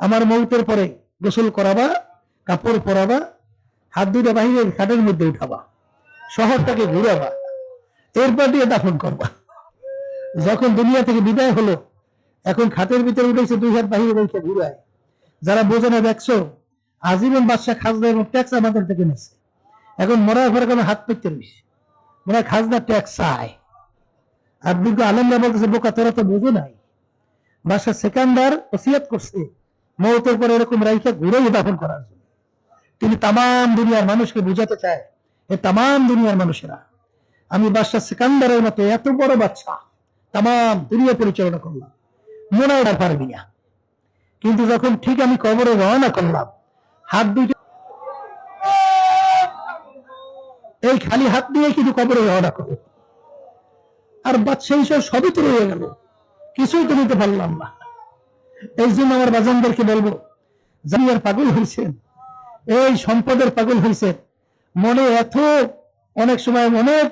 আমার মৌতের পরে গোসল করাবা, কাপড় পরাবা, হাত দুইটা বাহিরে খাটের মধ্যে উঠাবা, শহরটাকে ঘুরাবা, এরপর দিয়ে দাফন করবা। যখন দুনিয়া থেকে বিদায় হলো, এখন খাটের ভিতরে উঠেছে, দুই হাত বাহিরে রেখে ঘুরায়। যারা বোঝে না, দেখছ, আজীবন বাদশাহ খাজনা এবং ট্যাক্স আমাদের থেকে নিচ্ছে এখন মরার পরে কোনো হাত পেতে রয়েছে মনে খাজনা, ট্যাক্স চায় আর দুর্গ আলমরা বলতেছে, বোকা, তোরা তো বোঝে নাই। বাদশাহ সেকান্দার ওসিয়াত করছে মৌতের পরে এরকম রাইখা ঘুরেই দাফন করার জন্য। তিনি তাম দুনিয়ার মানুষকে বুঝাতে চায়, এ তাম দুনিয়ার মানুষেরা। আমি বাদশাহ সেকান্দারের মতো এত বড় বাচ্চা তাম দুনিয়া পরিচালনা করলাম মনে আর পারবি না কিন্তু যখন ঠিক আমি কবরে রওনা করলাম, হাত দুইটা এই খালি হাত দিয়ে কিন্তু কবরে রওনা করো আর বাচ্চা হিসেবে সবই তো রয়ে গেল, কিছুই তো নিতে পারলাম না। এই জন্য আমার বাজানদেরকে বলব, জানিয়ার পাগল হয়েছেন এই সম্পদের পাগল হয়েছে মনে এত, অনেক সময় অনেক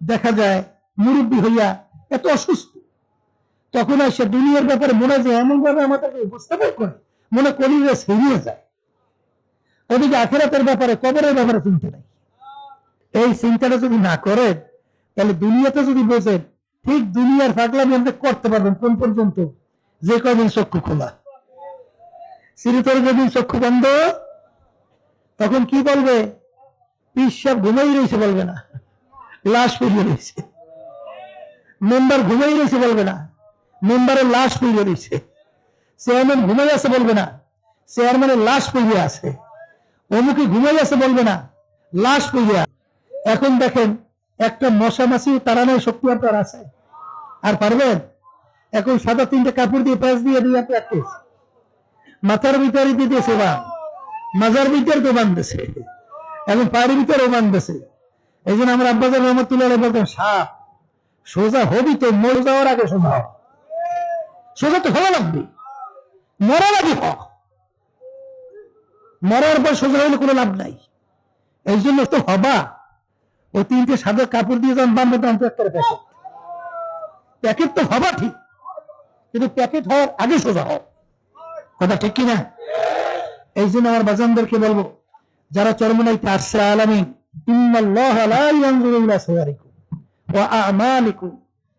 দেখা যায়, মুরব্বী হইয়া এত অসুস্থ। তখন আর সে দুনিয়ার ব্যাপারে মনে যে এমন ভাবে আমাদেরকে উপস্থাপন করে, মনে যে সেরিয়ে যায়। ওদিকে আখেরাতের ব্যাপারে, কবরের ব্যাপারে চিন্তা নাই। এই চিন্তাটা যদি না করে তাহলে দুনিয়াতে যদি বোঝেন, ঠিক দুনিয়ার ফাগলামি আপনি করতে পারবেন, কোন পর্যন্ত? যে কদিন চক্ষু খোলা। সিরিতর যেদিন চক্ষু বন্ধ, তখন কি বলবে? পিসাব ঘুমাই রয়েছে বলবে না। লাশ পেরিয়ে রয়েছে। মেম্বার ঘুমাই রয়েছে বলবে না। মেম্বারের লাশ পেরিয়ে রয়েছে। চেয়ারম্যান ঘুমাই আছে বলবে না। চেয়ারম্যানের লাশ পেরিয়ে আছে। অমুকে ঘুমাই আছে বলবে না। লাশ আছে। এখন দেখেন, একটা মশা মাছি তাড়ানোর শক্তি আপনার আছে। আর পারবেন? এখন সাদা তিনটে কাপড় দিয়ে প্যাঁচ দিয়ে দিয়ে প্র্যাকটিস মাথার ভিতরে দিতেছে বা মাজার ভিতরে তো বান্ধেছে এখন পায়ের ভিতরেও বান্ধেছে এই জন্য আমার আব্বাজার রহমতুল্লাহ আলাইহি বলতেন, সাপ, সোজা হবি তো, মরে যাওয়ার আগে সোজা। সোজা তো হওয়া লাগবে। মরা লাগে হ। মরার পর সোজা হইলে কোনো লাভ নাই। এই জন্য তো হবা। ও তিনটে সাদা কাপড় দিয়ে তখন তো একটা প্যাকেট। প্যাকেট তো হবা ঠিক। কিন্তু প্যাকেট হওয়ার আগে সোজা হও। কথা ঠিক কিনা? এই জন্য আমার বাজানদেরকে বলব, যারা চরমনাইতে আসছে আলামী ইন্নাল্লাহ লা ইয়ানজুরু ইলা সুওয়ারিকুম ওয়া আ'মালিকুম,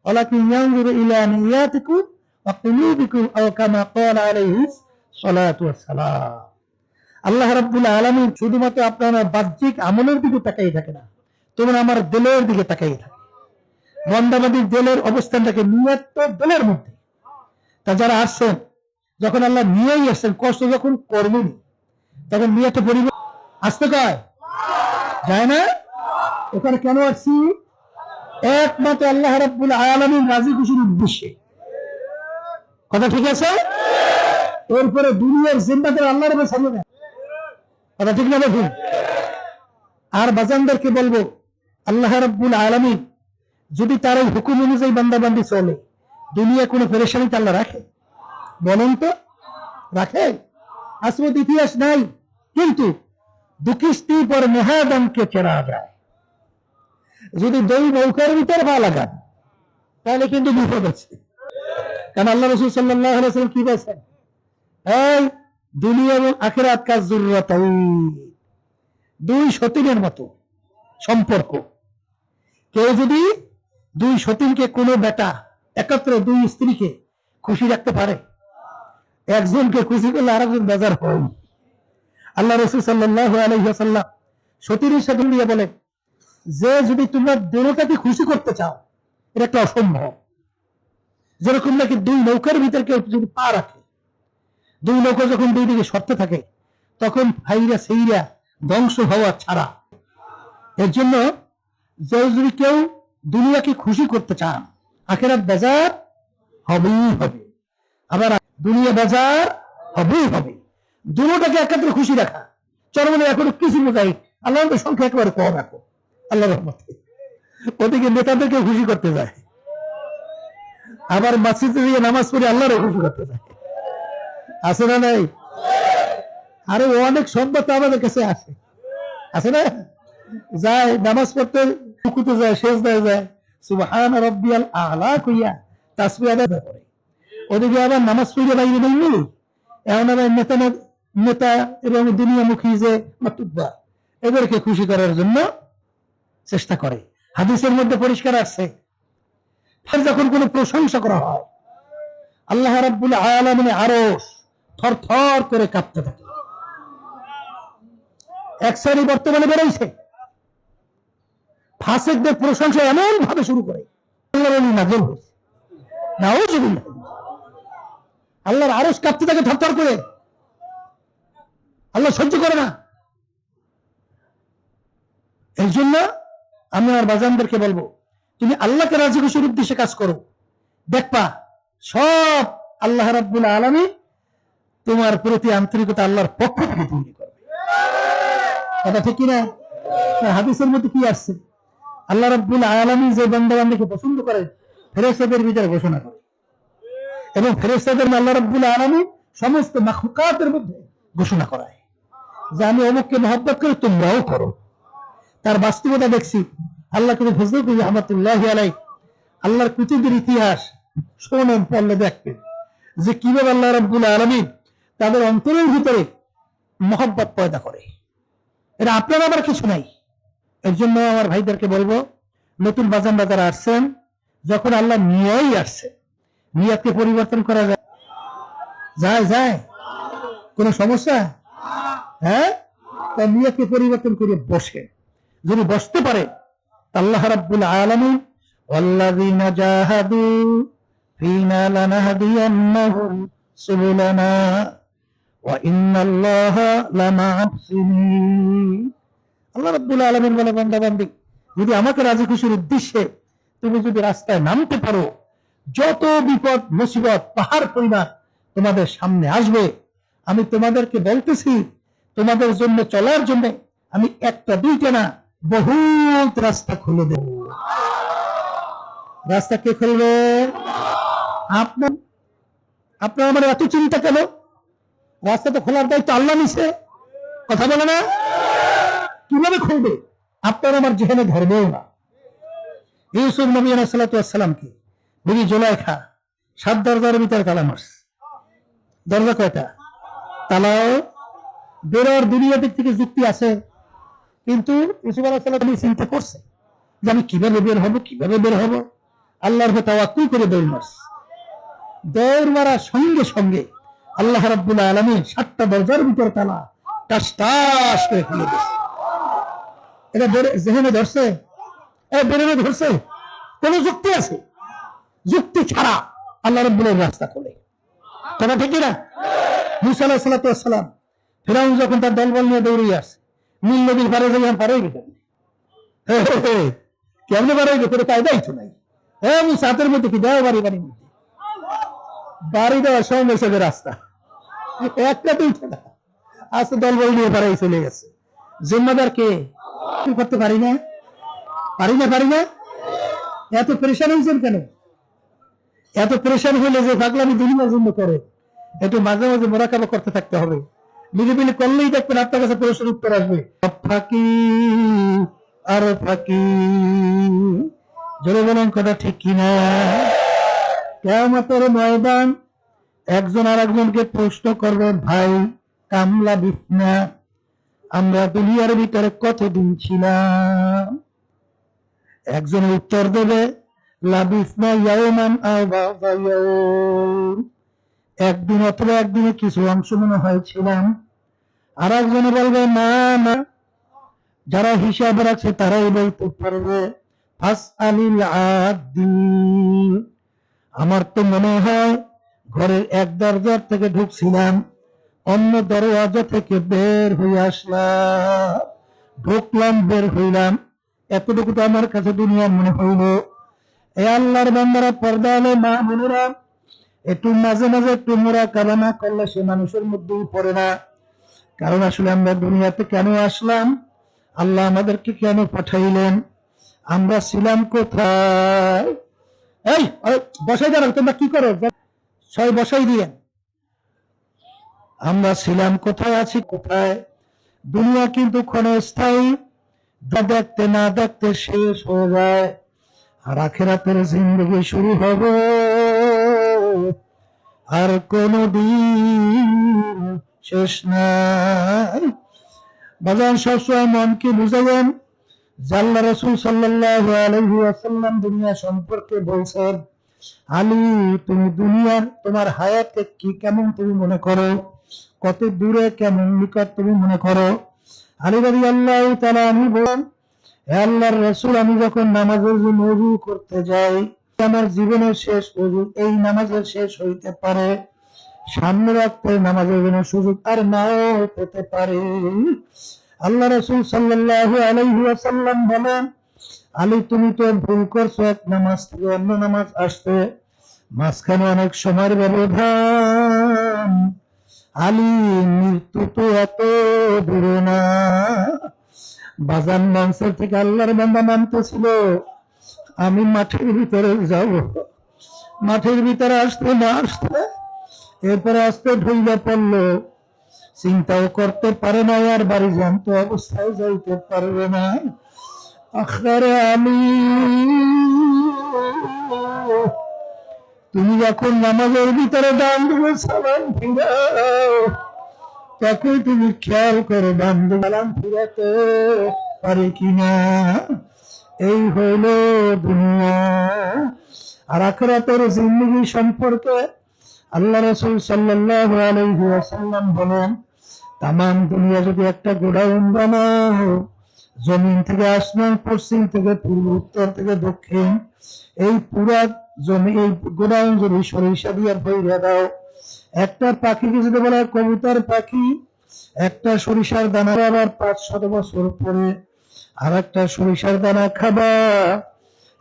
ওয়ালাকিন ইয়ানজুরু ইলা নিয়াতিকুম ওয়া কুলুবিকুম, আও কামা ক্বালা আলাইহি সালাতু ওয়াসসালাম আল্লাহ রাব্বুল আলামিন শুধুমাত্র আপনার বাহ্যিক আমলের দিকে তাকাই থাকে না, তোমরা আমার দিলের দিকে তাকাই থাকে। বন্দাবাদীর দিলের অবস্থানটাকে নিয়ত দলের মধ্যে। তা যারা আসছেন, যখন আল্লাহ নিয়েই আসছেন, কষ্ট যখন করবেন তখন নিয়তটা পরিব আসতে কয়? যায় না? ওখানে কেন আসছি? একমাত্র আল্লাহ রাব্বুল আলামিন রাজি খুশির উদ্দেশ্যে। কথা ঠিক আছে? এরপরে দুনিয়ার জিম্মাদার আল্লাহর উপর ছাড়িয়ে দেন কথা ঠিক না দেখুন? আর বাজানদেরকে বলব, আল্লাহ রাব্বুল আলামিন যদি তার এই হুকুম অনুযায়ী বান্দাবান্দি চলে দুনিয়া কোনো পরেশানি আল্লাহ রাখে। বলেন তো, রাখে? আসবত ইতিহাস নাই, কিন্তু দুকিস্তি পর মেহাদানকে চেনা যায়। যদি দই নৌকার ভিতরে পা লাগান, তাহলে কিন্তু বিপদ আছে। কারণ আল্লাহ রসুল আলাইসাল্লাম কি বলছেন? এই, দুনিয়া এবং আখেরাত কাজ জরুরত? দুই সতীনের মতো সম্পর্ক। কেউ যদি দুই সতীনকে কোনো বেটা একত্র দুই স্ত্রীকে খুশি রাখতে পারে। একজনকে খুশি করলে আরেকজন বেজার হয়। আল্লাহ রসুল সাল্লাহ আলহিহাসাল্লাম সতীনের সাথে দিয়ে বলে যে যদি তোমরা দোনোটাকে খুশি করতে চাও, এটা একটা অসম্ভব। যেরকম নাকি দুই নৌকার ভিতর কেউ যদি পা রাখে, দুই নৌকা যখন দুই দিকে সরতে থাকে, তখন ভাইরা সেইরা ধ্বংস হওয়া ছাড়া। এর জন্য যে যদি কেউ দুনিয়াকে খুশি করতে চান আখেরাত বাজার হবেই হবে। আবার দুনিয়া বাজার হবেই হবে। দুটোটাকে একাত্রে খুশি রাখা। চরমনে এখন কিছু বোঝাই আল্লাহ সংখ্যা একেবারে কম রাখো আল্লাহ রহমতে। ওদিকে নেতাদেরকে খুশি করতে যায়। আবার মসজিদে দিয়ে নামাজ পড়ে আল্লাহরও খুশি করতে যায়। আছে না নাই? আরে অনেক সম্পদ আমাদের কাছে আসে আছে না? যায়, নামাজ পড়তে, রুকুতে যায় শেষ দেয় যায়। রব্বিয়াল কইয়া আদায় করে। ওদিকে আবার নামাজ বাইরে আবার নেতা নেতা এবং যে মাতুব্বা, এদেরকে খুশি করার জন্য চেষ্টা করে। হাদিসের মধ্যে পরিষ্কার ফের যখন কোনো প্রশংসা করা হয়, আল্লাহ রাব্বুল আলামিন আরশ থর থর করে কাঁপতে থাকে। এক শ্রেণি বর্তমানে বেরোইছে। ফাসেকদের প্রশংসা এমন ভাবে শুরু করে। আল্লাহর আরশ কাঁপতে থাকে থরথর করে। আল্লাহ সহ্য করে না। এই জন্য আমি আমার বাজানদেরকে বলব, তুমি আল্লাহকে রাজি খুশির উদ্দেশ্যে কাজ করো। দেখবা, সব আল্লাহ রাব্বুল আলমী তোমার প্রতি আন্তরিকতা আল্লাহর পক্ষ থেকে তৈরি করবে। কথা ঠিক কিনা? হাদিসের মধ্যে কি আসছে? আল্লাহ রাব্বুল আলমী যে বন্দাবান্ধবকে পছন্দ করে ফেরেস্তাদের ভিতরে ঘোষণা করে। এবং ফেরেস্তাদের আল্লাহ রাব্বুল আলমী সমস্ত মাখলুকাতের মধ্যে ঘোষণা করায় যে, আমি অমুককে মহব্বত করে, তোমরাও করো। তার বাস্তবতা দেখছি। আল্লাহ কিন্তু ফজল করি রহমতুল্লাহ আলাই আল্লাহর কুতুবের ইতিহাস শোনেন পড়লে দেখবেন যে, কীভাবে আল্লাহ রব্বুল আলমী তাদের অন্তরের ভিতরে মহব্বত পয়দা করে। এটা আপনার আবার কিছু নাই। এর জন্য আমার ভাইদেরকে বলব, নতুন বাজান বাজার আসছেন, যখন আল্লাহ নিয়েই আসছে, নিয়াতকে পরিবর্তন করা যায়। যায় যায়। কোন সমস্যা? হ্যাঁ? তার নিয়াতকে পরিবর্তন করে বসে। যদি বসতে পারে আল্লাহ রাব্বুল আলামিন আল্লাযীনা জাহাদু ফিনা লানাহদিয়ান্নাহুম সুবুলানা ওয়া ইন্নাল্লাহা লামা আহসিনিন আল্লাহ রাব্বুল আলামিন বলে, বান্দা, বান্দি, যদি আমাকে রাজি খুশির উদ্দেশ্যে তুমি যদি রাস্তায় নামতে পারো, যত বিপদ, মুসিবত, পাহাড় পরিমাণ তোমাদের সামনে আসবে। আমি তোমাদেরকে বলতেছি, তোমাদের জন্য চলার জন্য আমি একটা, দুইটা না, বহুত রাস্তা খুলে দেব। রাস্তা কে খুলবে? আপনার আপনার আমার এত চিন্তা কেন? রাস্তা তো খোলার দায়িত্ব আল্লাহ নিছে। কথা বলে না? কীভাবে খুলবে, আপনার আমার যেখানে ধরবেও না। ইউসুফ নবী সালাতামকে বিবি জোলাইখা, সাত দরজার ভিতরে মারছে। দরজা কয়টা? তালাও, বেরোর দুনিয়া দিক থেকে যুক্তি আছে। কিন্তু ইউসুফ আলাহ সাল্লাহ চিন্তা করছে যে আমি কীভাবে বের হব, কীভাবে বের হব? আল্লাহর তাওয়াক্কুল করে দৌড় মারছে। দৌড় মারার সঙ্গে সঙ্গে আল্লাহ রাব্বুল আলমী সাতটা দরজার ভিতর তালা টাস টাস করে খুলে দিচ্ছে এটা যেখানে ধরছে। ধরছে। কোন যুক্তি আছে? যুক্তি ছাড়া আল্লাহ রব্বুলের রাস্তা খোলে। কথা না মুসা আলাহ সাল্লাম ফেরাউন যখন তার দলবল নিয়ে দৌড়িয়ে নদীর পারে পারে কেমনে কায়দাই তো নাই। হ্যাঁ মধ্যে কি দেওয়া বাড়ি, বাড়ির মধ্যে? বাড়ি রাস্তা। একটা দুইটা না দলবল নিয়ে চলে গেছে। জিম্মাদার কি? করতে পারি না? পারি না পারি না? এত পরেশান হয়েছেন কেন? এত পরেশান হইলে যে পাগলামি দুনিয়ার জন্য করে, একটু মাঝে মাঝে মোরাকাবা করতে থাকতে হবে। নিরিবিলি করলেই দেখবেন আপনার কাছে প্রশ্নের উত্তর আসবে। ফাঁকি, আর ফাঁকি। জোরে বলেন, কথা ঠিক কিনা? কেমতের ময়দান, একজন আর একজনকে প্রশ্ন করবে ভাই, কামলা বিছনা আমরা দুনিয়ার ভিতরে কতদিন ছিলাম? একজন উত্তর দেবে একদিন অথবা একদিনে কিছু অংশ মনে হয়েছিলাম আর একজনে বলবে, না না। যারা হিসাব রাখছে তারাই বলতে পারবে আমার তো মনে হয়, ঘরের এক দরজার থেকে ঢুকছিলাম। অন্য দরওয়াজা থেকে বের হয়ে আসলাম। ঢুকলাম, বের হইলাম। এতটুকু তো আমার কাছে দুনিয়া মনে হইল। এ আল্লাহর বান্দারা পর্দা হলে মা বোনেরা, একটু মাঝে মাঝে একটু মোরা কাবা না করলে সে মানুষের মধ্যেই পড়ে না। কারণ আসলে আমরা দুনিয়াতে কেন আসলাম? আল্লাহ আমাদেরকে কেন পাঠাইলেন? আমরা ছিলাম কোথায়? এই বসাই দাঁড়াও, তোমরা কি করো? ছয় বসাই দিয়ে। আমরা ছিলাম কোথায় আছি? কোথায়? দুনিয়া কিন্তু ক্ষণস্থায়ী। দেখতে না দেখতে শেষ হয়ে যায়। আর আখেরাতের জিন্দগি শুরু হবে। আর কোনো দিন শেষ নাই। বাজান, সবসময় মনকে বুঝাবেন? জাল্লা রসুল সাল্লাল্লাহু আলাইহি ওয়াসাল্লাম দুনিয়া সম্পর্কে বলছেন, আলী, তুমি দুনিয়ার তোমার হায়াতে কি কেমন তুমি মনে করো? কত দূরে কেমন নিকট তুমি মনে করো? আলী আল্লাহ তালা আমি বলেন আল্লাহর রসুল, আমি যখন নামাজের জন্য অজু করতে যাই, আমার জীবনের শেষ অজু এই নামাজের শেষ হইতে পারে। সামনে রাখতে নামাজের জন্য সুযোগ আর নাও পেতে পারে। আল্লাহ রসুল সাল্লাল্লাহু আলাইহি ওয়াসাল্লাম বলেন, আলী, তুমি তো ভুল করছ, এক নামাজ থেকে অন্য নামাজ আসতে। মাঝখানে অনেক সময়ের ব্যবধান আলী, মৃত্যু তো এত দূরে না। বাজান মাংসের থেকে আল্লাহর বান্দা নামতেছিল। আমি মাঠের ভিতরে যাব। মাঠের ভিতরে আসতে না আসতে এরপরে আসতে ঢুইলে পড়ল। চিন্তাও করতে পারে না আর বাড়ি জানতো অবস্থায় যাইতে পারবে না। আখরে আমি তুমি যখন নামাজের ভিতরে ডান দিবে সালাম ফিরাও, তখন তুমি খেয়াল করো দিবে সালাম ফিরাতে পারে কিনা? এই হইল দুনিয়া। আর আখরাতের জিন্দগি সম্পর্কে আল্লাহ রসুল সাল্লাল্লাহু আলাইহি ওয়াসাল্লাম বলেন, তামাম দুনিয়া যদি একটা গোডাউন বানাও, জমিন থেকে আসমান, পশ্চিম থেকে পূর্ব, উত্তর থেকে দক্ষিণ, এই পুরা জমি সরিষা দিয়ে দাও। একটা পাখিকে যদি বলা, কবুতর পাখি, একটা সরিষার দানা আবার পাঁচ শত বছর পরে আর একটা সরিষার দানা খাবা।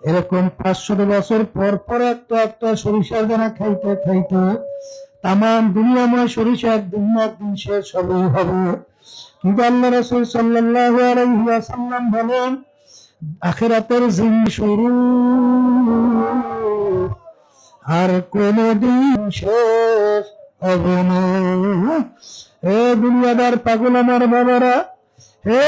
এরকম পাঁচশত বছর পর পর একটা একটা সরিষার দানা খাইতে খাইতে তামাম দুনিয়াময় সরিষা একদিন একদিন শেষ হবে হবে। কিন্তু আল্লাহ রসুল সাল্লাল্লাহু আলাইহি ওয়াসাল্লাম বলেন, আখিরাতের আর কোনদিন শেষ হবে না। হে দুনিয়াদার পাগল আমার বাবারা হে